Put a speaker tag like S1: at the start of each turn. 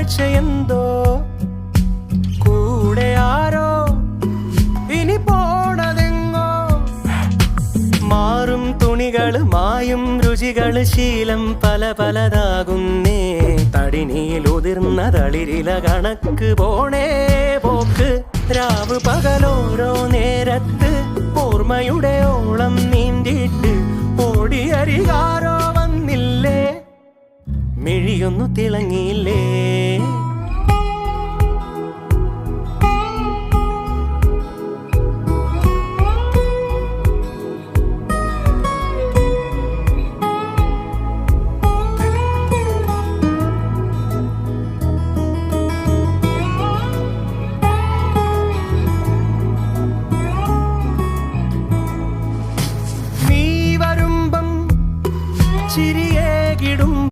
S1: അകൽച്ചയെന്തോ കൂടെ ആരോ? ഇനി പോണതെങ്ങോ? മാറും തുണികൾ മായും രുചികൾ ശീലം പല പലതാകുന്നേ. തടിനീൽ ഉതിർന്ന തളിരില കണക്ക് പോണേ പോക്ക്. രാവ് പകലോരോ നേരത്ത് ഓർമ്മയുടെ ഓളം നീന്തിയിട്ട് ഓടിയരികാരോ വന്നില്ലേ? മിഴിയൊന്നു തിളങ്ങിയില്ലേ? ചിരിയേകിടും.